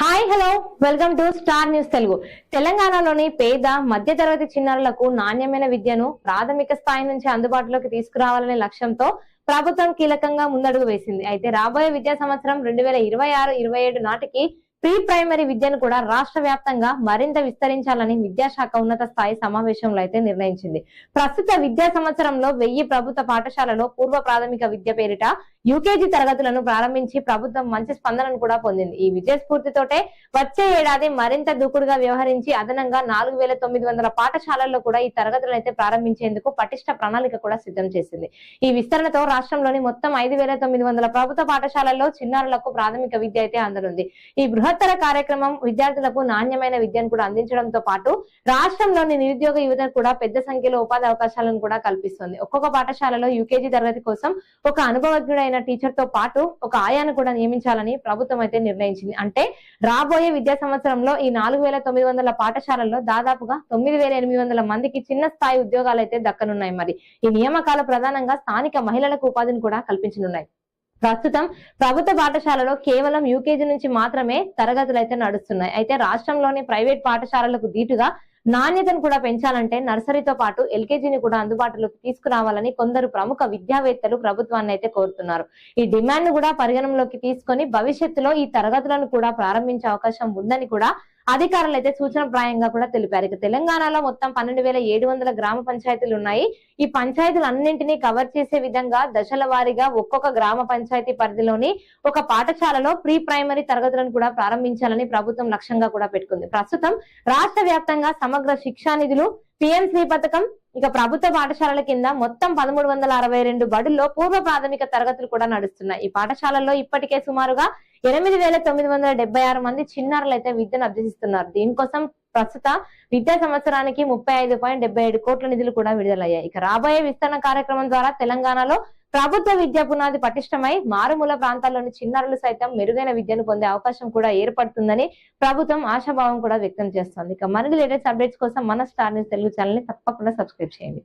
Hi hello. Welcome to star news Telugu. తెలంగాణలోని పేద మధ్యతరగతి చిన్నారులకు నాణ్యమైన విద్యను ప్రాథమిక స్థాయి నుంచి అందుబాటులోకి తీసుకురావాలనే లక్ష్యంతో ప్రభుత్వం కీలకంగా ముందడుగు వేసింది. అయితే రాబోయే విద్యా సంవత్సరం రెండు వేల ఇరవై ఆరు ఇరవై ఏడు నాటికి ప్రీ ప్రైమరీ విద్యను కూడా రాష్ట్ర వ్యాప్తంగా మరింత విస్తరించాలని విద్యాశాఖ ఉన్నత స్థాయి సమావేశంలో అయితే నిర్ణయించింది. ప్రస్తుత విద్యా సంవత్సరంలో వెయ్యి ప్రభుత్వ పాఠశాలలో పూర్వ ప్రాథమిక విద్య పేరిట యూకేజీ తరగతులను ప్రారంభించి ప్రభుత్వం మంచి స్పందనను కూడా పొందింది. ఈ విజయ స్ఫూర్తితోటే వచ్చే ఏడాది మరింత దూకుడుగా వ్యవహరించి అదనంగా నాలుగు వేల తొమ్మిది వందల పాఠశాలల్లో కూడా ఈ తరగతులను అయితే ప్రారంభించేందుకు పటిష్ట ప్రణాళిక కూడా సిద్ధం చేసింది. ఈ విస్తరణతో రాష్ట్రంలోని మొత్తం ఐదు వేల తొమ్మిది వందల ప్రభుత్వ పాఠశాలల్లో చిన్నారులకు ప్రాథమిక విద్య అయితే అందనుంది. ఈ బృహత్తర కార్యక్రమం విద్యార్థులకు నాణ్యమైన విద్యను కూడా అందించడంతో పాటు రాష్ట్రంలోని నిరుద్యోగ యువతకు కూడా పెద్ద సంఖ్యలో ఉపాధి అవకాశాలను కూడా కల్పిస్తుంది. ఒక్కొక్క పాఠశాలలో యూకేజీ తరగతి కోసం ఒక అనుభవజ్ఞుడైన టీచర్తో పాటు ఒక ఆయాను కూడా నియమించాలని ప్రభుత్వం అయితే నిర్ణయించింది. అంటే రాబోయే విద్యా సంవత్సరంలో ఈ నాలుగు వేల తొమ్మిది వందల పాఠశాలల్లో దాదాపుగా తొమ్మిది వేల ఎనిమిది వందల మందికి చిన్న స్థాయి ఉద్యోగాలు అయితే దక్కనున్నాయి మరి. ఈ నియామకాలు ప్రధానంగా స్థానిక మహిళలకు ఉపాధిని కూడా కల్పించనున్నాయి. ప్రస్తుతం ప్రభుత్వ పాఠశాలలో కేవలం యూకేజీ నుంచి మాత్రమే తరగతులు అయితే నడుస్తున్నాయి. అయితే రాష్ట్రంలోని ప్రైవేట్ పాఠశాలలకు దీటుగా నాణ్యతను కూడా పెంచాలంటే నర్సరీతో పాటు ఎల్కేజీని కూడా అందుబాటులోకి తీసుకురావాలని కొందరు ప్రముఖ విద్యావేత్తలు ప్రభుత్వాన్ని అయితే కోరుతున్నారు. ఈ డిమాండ్ను కూడా పరిగణనలోకి తీసుకొని భవిష్యత్తులో ఈ తరగతులను కూడా ప్రారంభించే అవకాశం ఉందని కూడా అధికారులు అయితే సూచన ప్రాయంగా కూడా తెలిపారు. ఇక తెలంగాణలో మొత్తం పన్నెండు వేల ఏడు వందల గ్రామ పంచాయతీలు ఉన్నాయి. ఈ పంచాయతీలు అన్నింటినీ కవర్ చేసే విధంగా దశల వారీగా ఒక్కొక్క గ్రామ పంచాయతీ పరిధిలోని ఒక పాఠశాలలో ప్రీ ప్రైమరీ తరగతులను కూడా ప్రారంభించాలని ప్రభుత్వం లక్ష్యంగా కూడా పెట్టుకుంది. ప్రస్తుతం రాష్ట్ర వ్యాప్తంగా సమగ్ర శిక్షా నిధులు పిఎంశ్రీ పథకం ఇక ప్రభుత్వ పాఠశాలల కింద మొత్తం పదమూడు వందల అరవై రెండు బడుల్లో పూర్వ ప్రాథమిక తరగతులు కూడా నడుస్తున్నాయి. ఈ పాఠశాలల్లో ఇప్పటికే సుమారుగా ఎనిమిది వేల తొమ్మిది వందల డెబ్బై ఆరు మంది చిన్నారులు అయితే విద్యను అభ్యసిస్తున్నారు. దీనికోసం ప్రస్తుత విద్యా సంవత్సరానికి ముప్పై ఐదు పాయింట్ డెబ్బై ఏడు కోట్ల నిధులు కూడా విడుదలయ్యాయి. ఇక రాబోయే విస్తరణ కార్యక్రమం ద్వారా తెలంగాణలో ప్రభుత్వ విద్యా పునాది పటిష్టమై మారుమూల ప్రాంతాల్లోని చిన్నారులు సైతం మెరుగైన విద్యను పొందే అవకాశం కూడా ఏర్పడుతుందని ప్రభుత్వం ఆశాభావం కూడా వ్యక్తం చేస్తోంది. ఇక మరిన్ని లేటెస్ట్ అప్డేట్స్ కోసం మన స్టార్ న్యూస్ తెలుగు ఛానల్ని తప్పకుండా సబ్స్క్రైబ్ చేయండి.